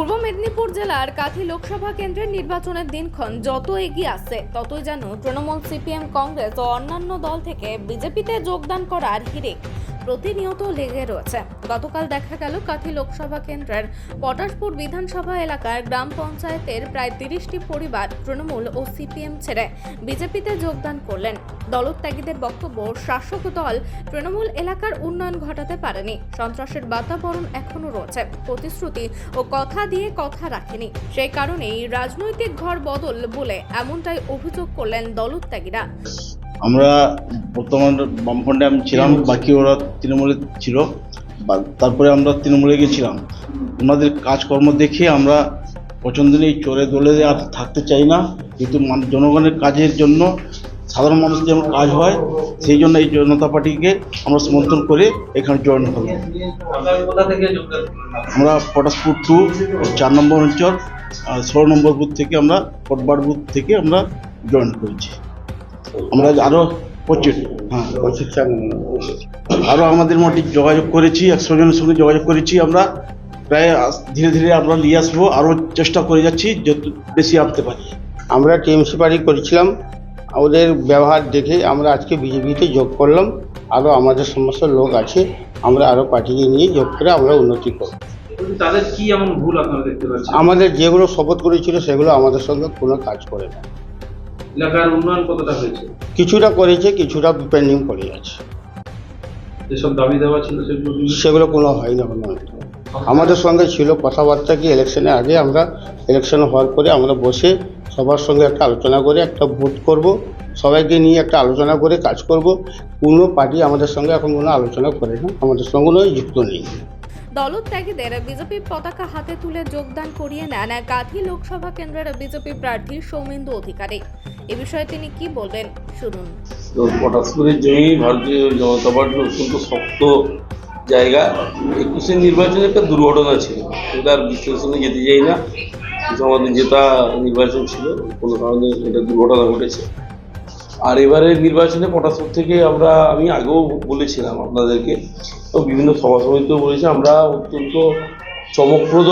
পূর্ব মেদিনীপুর জেলার কাথি লোকসভা কেন্দ্রের নির্বাচনের দিনক্ষণ যত এগিয়ে আসছে, ততই যেন তৃণমূল সিপিএম, কংগ্রেস ও অন্যান্য দল থেকে বিজেপিতে যোগদান করার হিড়িক। প্রতিনিয়ত লেগে রয়েছে। গতকাল দেখা গেল কাথি লোকসভা কেন্দ্রের পটাশপুর বিধানসভা এলাকার গ্রাম পঞ্চায়েতের প্রায় তিরিশটি পরিবার তৃণমূল ও সিপিএম ছেড়ে বিজেপিতে যোগদান করলেন। দলত্যাগীদের বক্তব্য শাসক দল তৃণমূল এলাকার উন্নয়ন ঘটাতে পারেনি। সন্ত্রাসের বাতাবরণ এখনও রয়েছে। প্রতিশ্রুতি ও কথা দিয়ে কথা রাখেনি। সেই কারণেই রাজনৈতিক ঘর বদল বলে এমনটাই অভিযোগ করলেন দলত্যাগীরা। আমরা বর্তমান বামফ্রন্টে আমি ছিলাম বাকি ওরা তৃণমূলে ছিল বা- তারপরে আমরা তৃণমূলে গেছিলাম। ওনাদের কাজকর্ম দেখে আমরা পছন্দ নেই চোরে দোলে আর থাকতে চাই না কিন্তু জনগণের কাজের জন্য সাধারণ মানুষ যেমন কাজ হয় সেই জন্য এই জনতা পার্টিকে আমরা সমর্থন করে এখানে জয়েন যোগদান আমরা পটাশপুর টু চার নম্বর অঞ্চল আর ষোলো নম্বর বুথ থেকে আমরা কোটবার বুথ থেকে আমরা জয়েন করেছি। আমরা আরও পঁচিশ হ্যাঁ। পঁচিশ আরও আমাদের মোটামুটি যোগাযোগ করেছি একশো জনের সঙ্গে যোগাযোগ করেছি আমরা। প্রায় ধীরে ধীরে আমরা নিয়ে আসব আরও চেষ্টা করে যাচ্ছি যত বেশি আনতে পারি। আমরা টিএমসি পার্টি করেছিলাম ওদের ব্যবহার দেখে আমরা আজকে বিজেপিতে যোগ করলাম আরও আমাদের সমস্ত লোক আছে আমরা আরও পার্টিকে নিয়ে যোগ করে আমরা উন্নতি করব। তাদের কি এমন ভুল আপনারা দেখতে পাচ্ছেন? আমাদের যেগুলো শপথ করেছিল সেগুলো আমাদের সঙ্গে কোনো কাজ করে না। এলাকার উন্নয়ন কতটা হয়েছে? কিছুটা করেছে কিছুটা পেন্ডিং পড়ে আছে। যেসব দাবি দেওয়া ছিল সেগুলো সেগুলো কোনো হয় না কোনো আমাদের সঙ্গে ছিল কথাবার্তা কি ইলেকশনের আগে আমরা ইলেকশন হওয়ার পরে আমরা বসে সবার সঙ্গে একটা আলোচনা করে একটা ভোট করব সবাইকে নিয়ে একটা আলোচনা করে কাজ করব। কোনো পার্টি আমাদের সঙ্গে এখন কোনো আলোচনা করে না আমাদের সঙ্গে কোনো যুক্ত নেই। দলত্যাগীদের বিজেপি পতাকা হাতে তুলে যোগদান করিয়ে নেন কাথি লোকসভা কেন্দ্রের বিজেপি প্রার্থী সৌমেন্দু অধিকারী। এ বিষয়ে তিনি কি বলবেন শুনুন। ভারতীয় জনতা পার্টির অত্যন্ত শক্ত জায়গা। একুশে নির্বাচনে একটা দুর্ঘটনা ছিল। এটার বিশ্লেষণে যেতে চাই না। আমাদের জেতা নির্বাচন ছিল। কোনো কারণে এটা দুর্ঘটনা ঘটেছে। আর এবারের নির্বাচনে পটাশপুর থেকে আমরা আমি আগেও বলেছিলাম আপনাদেরকে তো বিভিন্ন সভা সমিতিও বলেছি আমরা অত্যন্ত চমকপ্রদ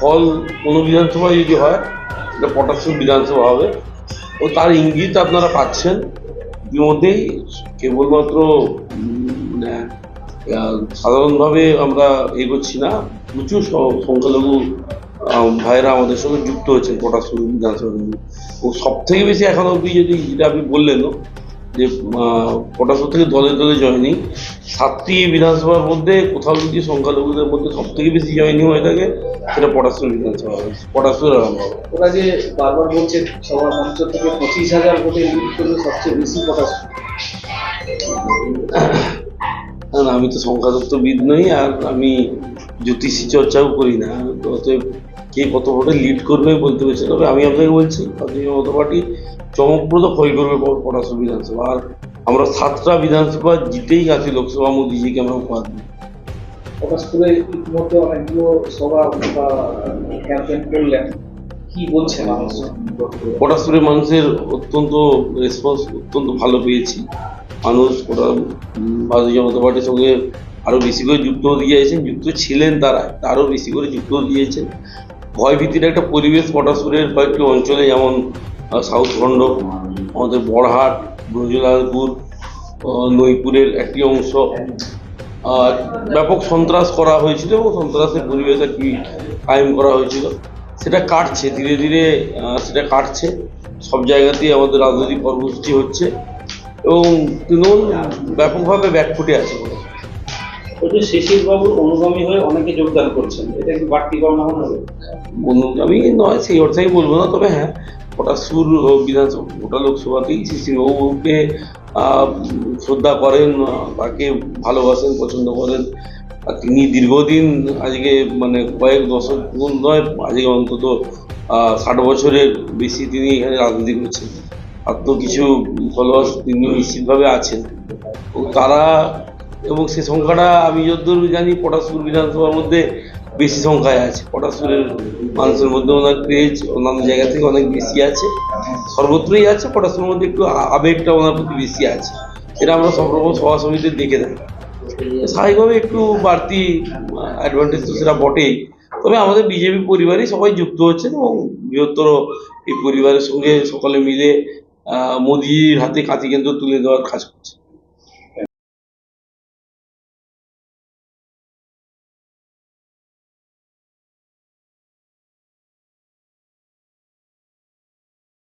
ফল কোনো বিধানসভায় যদি হয় এটা পটাশপুর বিধানসভা হবে। ও তার ইঙ্গিত আপনারা পাচ্ছেন ইতিমধ্যেই কেবলমাত্র মানে, সাধারণভাবে আমরা এগোচ্ছি না প্রচুর সংখ্যালঘু ভাইয়েরা আমাদের সঙ্গে যুক্ত হয়েছেন পটাশপুর বিধানসভা নিয়ে। ও সব থেকে বেশি এখন অবধি যদি যেটা আপনি বললেন যে আহ, পটাশপুর থেকে দলে দলে জয়নিং সাতটি বিধানসভার মধ্যে কোথাও যদি সংখ্যালঘুদের মধ্যে সব থেকে বেশি জয়নিং হয়ে থাকে সেটা পটাশপুর বিধানসভা হবে আরম্ভ ওরা যে বারবার বলছে সবার মঞ্চ থেকে পঁচিশ হাজার ভোটে লিড করলে সবচেয়ে বেশি না না, আমি তো সংখ্যাতত্ত্ববিদ নই আর আমি জ্যোতিষী চর্চাও করি না অতএব কে কত ভোটে লিড করবে বলতে পারছি। তবে আমি আপনাকে বলছি ভারতীয় জনতা পার্টি চমকপ্রদ ফল করবে প- বিধানসভা। আর আমরা সাতটা বিধানসভা জিতেই আছি লোকসভা মোদিজিকে আমরা উপহার দিই। প্রকাশপুরে ইতিমধ্যে অনেকগুলো সভা বা ক্যাম্পেইন করলেন। কি বলছে মানুষ? পটাশপুরের মানুষের অত্যন্ত রেসপন্স অত্যন্ত ভালো পেয়েছি। মানুষ ওরা ভারতীয় জনতা পার্টির সঙ্গে আরও বেশি করে যুক্ত দিয়েছেন যুক্ত ছিলেন তারা আরও বেশি করে যুক্ত দিয়েছেন। ভয়ভীতির একটা পরিবেশ পটাশপুরের কয়েকটি অঞ্চলে যেমন আহ, সাউথ খণ্ড আমাদের বড়হাট ব্রজলালপুর আহ, নইপুরের একটি অংশ। ব্যাপক সন্ত্রাস করা হয়েছিল এবং সন্ত্রাসের পরিবেশ কি কায়েম করা হয়েছিল। সেটা কাটছে ধীরে ধীরে সেটা কাটছে। সব জায়গাতেই আমাদের রাজনৈতিক কর্মসূচি হচ্ছে এবং তৃণমূল ব্যাপকভাবে ব্যাকফুটে আছে। ওই শিশির বাবুর অনুগামী হয়ে অনেকে যোগদান করছেন। এটা কি বাড়তি পাওনা হবে? অনুগামী নয়, সেই অর্থেই বলব না, তবে হ্যাঁ ওটা সুর বিধানসভা ওটা লোকসভাতেই শিশিরবাবুকে শ্রদ্ধা করেন তাকে ভালোবাসেন, পছন্দ করেন। তিনি দীর্ঘদিন আজকে মানে কয়েক দশক নয়, আজকে অন্তত ষাট বছরের বেশি তিনি এখানে রাজনীতি করছেন। আর তো কিছু ফলোয়ার্স তিনি নিশ্চিতভাবে আছেন। তারা এবং সে সংখ্যাটা আমি যতদূর জানি পটাশপুর বিধানসভার মধ্যে বেশি সংখ্যায় আছে। পটাশপুরের মানুষের মধ্যে ওনার ক্রেজ অন্যান্য জায়গা থেকে অনেক বেশি আছে। সর্বত্রই আছে, পটাশপুরের মধ্যে একটু আবেগটা ওনার প্রতি বেশি আছে। এটা আমরা সব রকম সভা সমিতি দেখে থাকি। স্বাভাবিকভাবে একটু বাড়তি অ্যাডভান্টেজ তো সেটা বটেই। তবে আমাদের বিজেপি পরিবারই সবাই যুক্ত হচ্ছেন এবং বৃহত্তর এই পরিবারের সঙ্গে সকলে মিলে মোদির হাতে কাঁথি কেন্দ্র তুলে দেওয়ার কাজ করছে।